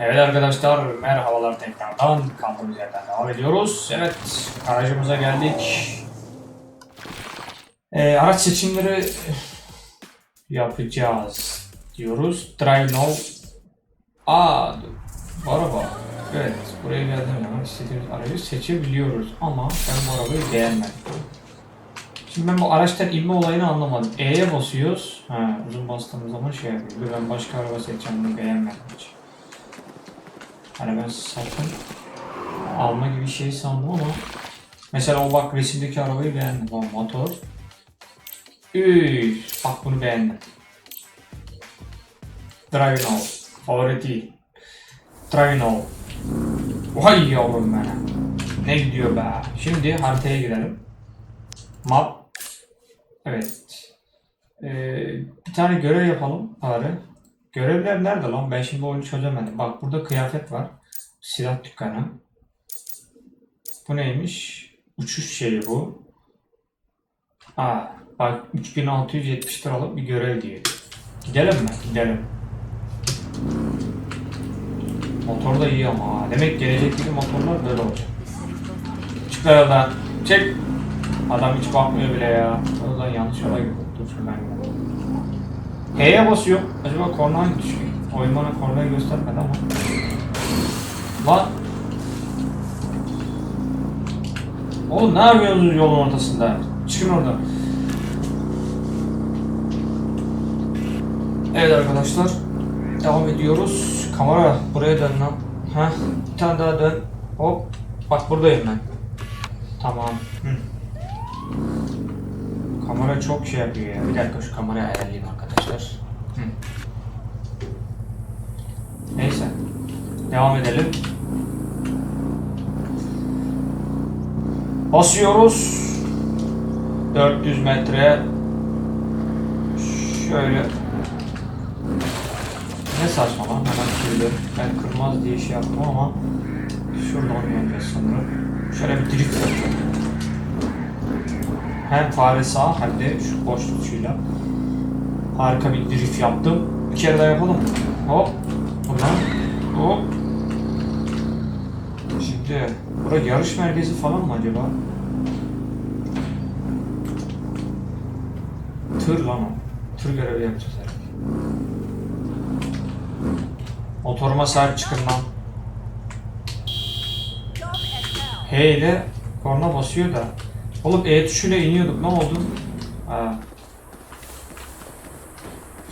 Evet arkadaşlar merhabalar tekrardan kaldığımız yerden devam ediyoruz. Evet aracımıza geldik. Ee, araç seçimleri yapacağız diyoruz. Drive now. Aa araba. Evet buraya geldiğim zaman istediğimiz aracı seçebiliyoruz ama ben bu arabayı beğenmedim. Şimdi ben bu araçtan inme olayını anlamadım. E'ye basıyoruz. Ha, uzun bastığımız zaman şey yapıyor. Ben başka araba seçeceğim bunu beğenmedim hiç. Hani ben sakın alma gibi bir şey sandım ama mesela o bak resimdeki arabayı beğendim. O motor. Üf, bak bunu beğendim. Drive now. Favori değil. Drive now. Vay yavrum benim. Ne gidiyor be. Şimdi haritaya girelim. Map. Evet. Ee, bir tane görev yapalım bari. Görevler nerede lan? Ben şimdi oyunu çözemedim. Bak burada kıyafet var. Silah dükkanı. Bu neymiş? Uçuş şeyi bu. Aa, bak 3670 liralık bir görev diyor. Gidelim mi? Gidelim. Motor da iyi ama. Demek gelecekteki motorlar böyle olacak. Çık lan yoldan. Çık. Adam hiç bakmıyor bile ya. O yüzden yanlış yola girdim. Dur şimdi ben. H'ye basıyor. Acaba korna hangi düşüyor? Oyun bana kornayı göstermedi ama. Lan. Oğlum ne yapıyorsunuz yolun ortasında? Çıkın oradan. Evet arkadaşlar. Devam ediyoruz. Kamera buraya dön lan. Heh. Bir tane daha dön. Hop. Bak buradayım ben. Tamam. Hı. Kamera çok şey yapıyor ya. Bir dakika şu kamerayı ayarlayayım arkadaşlar. Hı. Neyse. Devam edelim. Basıyoruz. 400 metre. Şöyle. Ne saçma lan hemen şöyle. Ben kırmaz diye şey yaptım ama şuradan yapacağız sanırım. Şöyle bir drift yapacağım. Hem fare sağ hem de şu boş tutuşuyla. Harika bir drift yaptım. Bir kere daha yapalım? Hop. Buradan. Hop. Şimdi burada yarış merkezi falan mı acaba? Tır lan o. Tır görevi yapacağız herhalde. Motoruma sahip çıkın lan. H ile korna basıyor da. Oğlum E tuşuyla iniyorduk ne oldu? Ha.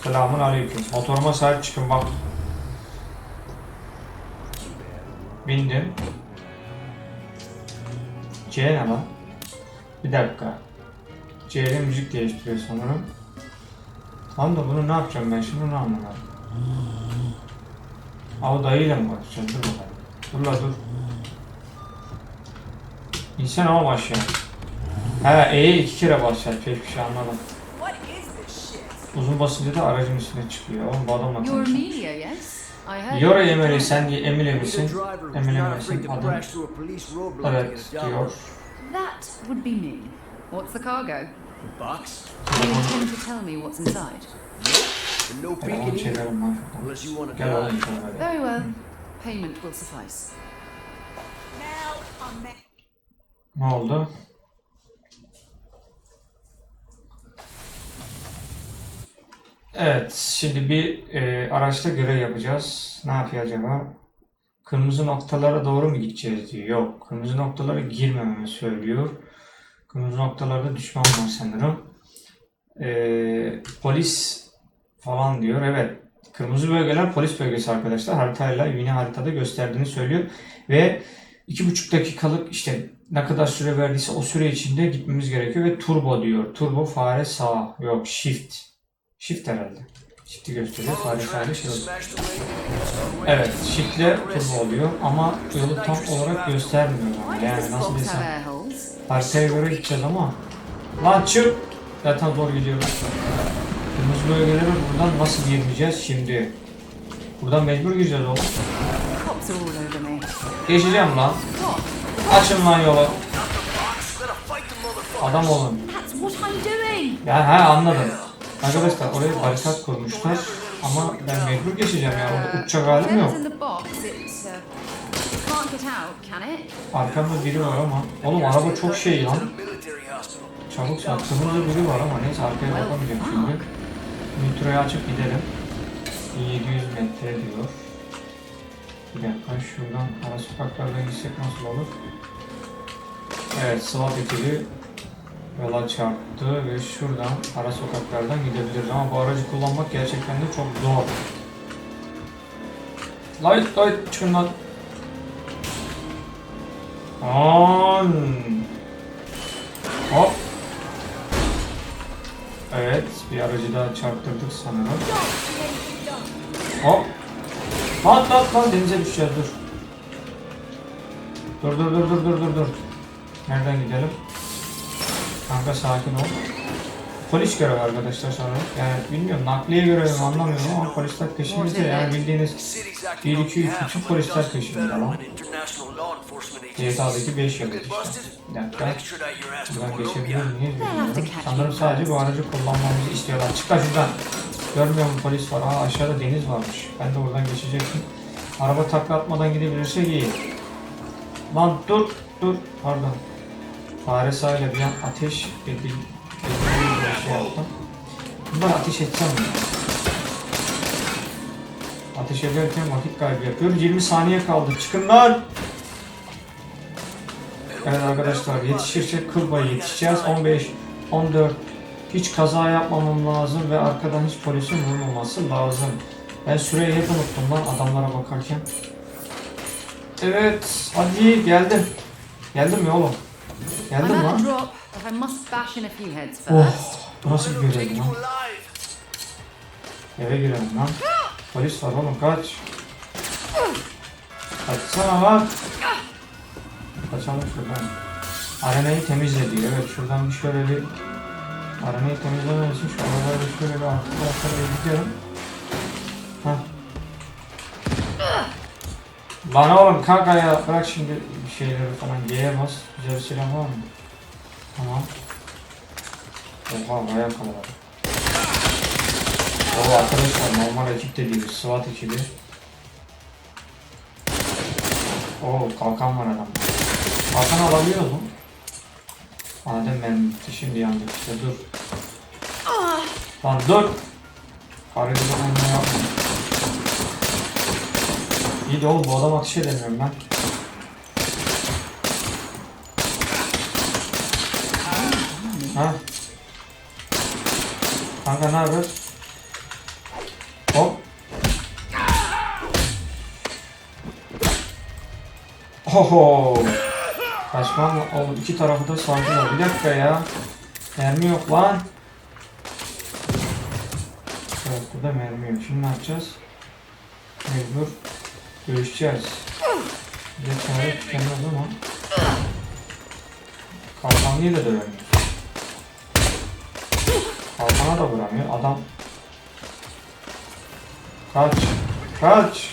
Selamun aleyküm. Motoruma sahip çıkın bak. Bindim. C ne lan? Bir dakika. C müzik değiştiriyor sanırım. Tam da bunu ne yapacağım ben şimdi onu anlamadım. Abi dayıyla mı konuşacağım? Dur bakalım. Dur la dur. İnsan ama başlıyor. He E'ye iki kere basacağız. Pek bir şey anladım. Uzun basınca da aracın üstüne çıkıyor. Oğlum bu adamla You're konuşuyor. Amelia, yes? I heard Yora you Emily were sen diye Emily misin? Emily misin? Adam. Evet diyor. That would be me. What's the cargo? Box? Do you intend to tell me what's inside? No Ben peeking onu şuradan. Unless you want to Gel oğlum. Very well. Payment will suffice. Now I'm. Ne oldu? Evet, şimdi bir e, araçta görev yapacağız. Ne yapıyor acaba? Kırmızı noktalara doğru mu gideceğiz diyor. Yok, kırmızı noktalara girmememi söylüyor. Kırmızı noktalarda düşman var sanırım. E, polis falan diyor. Evet, kırmızı bölgeler polis bölgesi arkadaşlar. Haritayla yine haritada gösterdiğini söylüyor. Ve iki buçuk dakikalık işte ne kadar süre verdiyse o süre içinde gitmemiz gerekiyor ve turbo diyor. Turbo fare sağ. Yok shift. Shift herhalde. Shift'i gösteriyor. Fare sağda şey oluyor. Evet shiftle turbo oluyor ama yolu tam olarak göstermiyor Yani nasıl desem. Haritaya göre gideceğiz ama. Lan çık. Zaten zor gidiyoruz. Kırmızı bölgelere buradan nasıl girmeyeceğiz şimdi? Buradan mecbur gireceğiz oğlum. Geçeceğim lan. Açın lan yolu. Adam olun. Ya he anladım. Arkadaşlar oraya barikat kurmuşlar. Ama ben mecbur geçeceğim ya. Orada uçacak halim yok. Arkamda biri var ama. Oğlum araba çok şey lan. Çabuk sattığımızda biri var ama neyse arkaya bakamayacağım şimdi. Nitro'yu açıp gidelim. 700 metre diyor. Bir dakika şuradan ara sokaklardan gitsek nasıl olur? Evet SWAT ekibi yola çarptı ve şuradan ara sokaklardan gidebiliriz ama bu aracı kullanmak gerçekten de çok zor. Light light lan. On. Hop. Evet, bir aracı daha çarptırdık sanırım. Hop. Lan lan lan denize düşeceğiz. Dur dur dur dur dur dur dur. Nereden gidelim? Kanka sakin ol. Polis görevi arkadaşlar sanırım. Yani bilmiyorum nakliye görevi mi anlamıyorum ama polisler peşimizde yani bildiğiniz City's 1 acting on 2 3 behalf bütün polisler federal lan. GTA'daki 5 You yıl işte. Bir dakika. Buradan geçebilir miyiz bilmiyorum. Sanırım sadece bu aracı kullanmamızı istiyorlar. Çık lan şuradan. Görmüyor musun polis var? Aa aşağıda deniz varmış. Ben de oradan geçecektim. Araba takla atmadan gidebilirsek iyi. Lan dur dur pardon. Fare sahile bir an ateş edil edildiği bir şey yaptım. Bunlar ateş etsem mi? Ateş ederken vakit kaybı yapıyoruz. 20 saniye kaldı. Çıkın lan! Evet arkadaşlar yetişirsek kıl payı yetişeceğiz. 15, 14. Hiç kaza yapmamam lazım ve arkadan hiç polisin vurmaması lazım. Ben süreyi hep unuttum lan adamlara bakarken. Evet hadi geldim. Geldim ya oğlum. I'm Geldim lan. drop, but I must bash in a few heads first. Oh bu nasıl bir görev lan? Eve girelim lan. Polis var oğlum kaç. Kaçsana lan. Kaçalım şuradan. Arenayı temizle diyor. Evet şuradan bir şöyle bir arenayı temizlemem için şu araları şöyle bir arka taraflara gidelim. Hah. Lan oğlum kalk ayağa bırak şimdi şeyleri falan G'ye bas. Güzel silah var mı? Tamam. Oha bayağı kalabalık. O arkadaşlar normal ekip de değil, SWAT ekibi. Oo kalkan var adamda. Kalkan alabiliyor mu? Madem ben bitti şimdi yandık işte dur. Lan dur! Karıyı da onunla yapma. İyi de oğlum bu adam ateş edemiyorum ben. Ha? Kanka ne haber? Hop. Oho. Kaçmam oğlum iki tarafı da sardılar. Bir dakika ya. Mermi yok lan. Evet burada mermi yok. Şimdi ne yapacağız? Mecbur dövüşeceğiz. Bir de çare tükenmez ama. Kalkanlıyı da dövemiyor. Kalkana da vuramıyor. Adam Kaç. Kaç.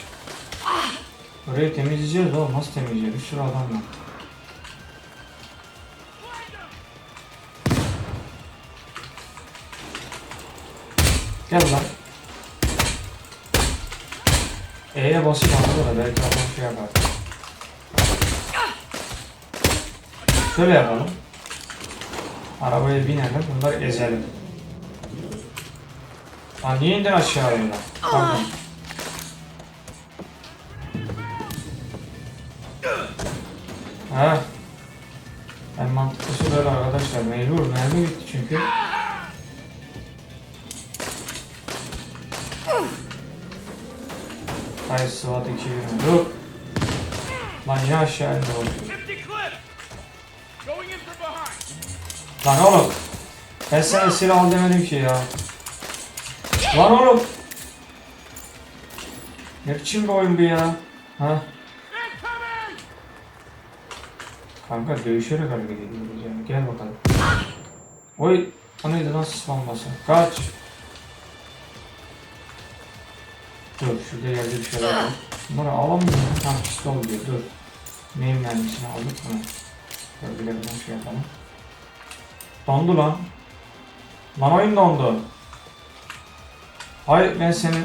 Burayı temizleyeceğiz oğlum. Nasıl temizleyeceğiz? Bir sürü adam var. Gel lan. E'ye basayım arada da belki adam şey yapar. Şöyle yapalım. Arabaya binelim. Bunları ezelim. Lan niye indin aşağıya? Pardon. Ha. En mantıklısı böyle arkadaşlar. Mecbur. Mermi bitti çünkü. Hayır SWAT ekibi. Dur. Lan yine aşağı indi oğlum. Lan oğlum. Ben sana silah al demedim ki ya. Lan oğlum. Ne biçim bir oyun bu ya? Ha? Kanka dövüşerek hareket ediyoruz yani. Gel bakalım. Oy. O neydi lan sis bombası? Kaç. Dur şurada yerde bir şeyler var. Bunları alamıyorum. Ha pistol diyor dur. Neyin mermisini aldık mı? Böyle bir şey yapalım. Dondu lan. Lan oyun dondu. Hayır ben senin...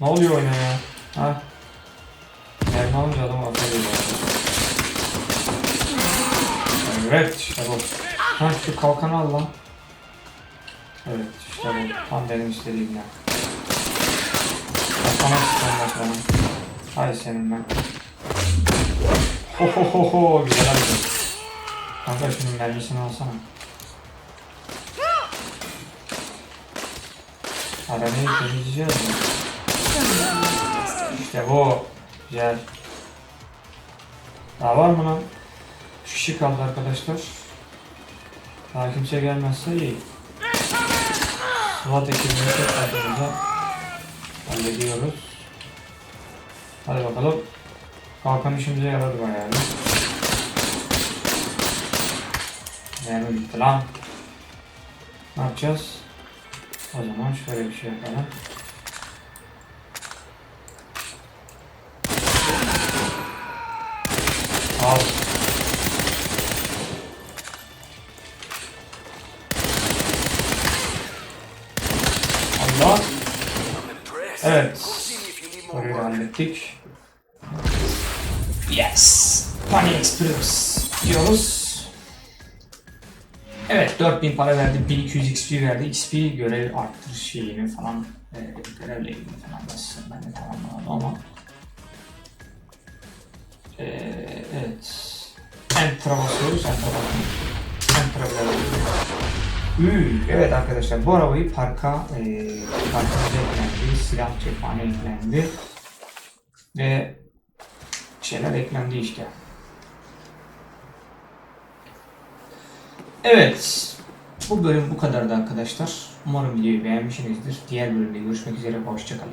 Ne oluyor oyuna ya? Ha? Mermi alınca adam orta geliyor. Evet işte bu. Ha şu kalkanı al lan. Evet işte bu. Tam benim istediğim ya. Kafana sıçramak bana. Hay senin ben. Ho ho ho ho güzel abi. Kanka şunun mermisini alsana. Arabayı temizleyeceğiz mi? İşte bu. Güzel. Daha var mı lan? Şu kişi kaldı arkadaşlar. Daha kimse gelmezse iyi. SWAT ekibini tek adımıza hallediyoruz. Hadi bakalım. Kalkan işimize yaradı bayağı. Yani bitti lan. Ne yapacağız? O zaman şöyle bir şey yapalım. Al. Allah. Evet. Orayı hallettik. Yes. Pony Express diyoruz. Evet 4000 para verdi, 1200 XP verdi. XP görev arttırış şeyini falan e, görevle ilgili falan nasıl ben de tamamlamadım ama e, evet Enter'a basıyoruz, Enter'a basıyoruz. Enter'a Üy, evet arkadaşlar bu arabayı parka e, parkımıza eklendi, silah cephane eklendi ve şeyler eklendi işte. Evet. Bu bölüm bu kadardı arkadaşlar. Umarım videoyu beğenmişsinizdir. Diğer bölümde görüşmek üzere. Hoşçakalın.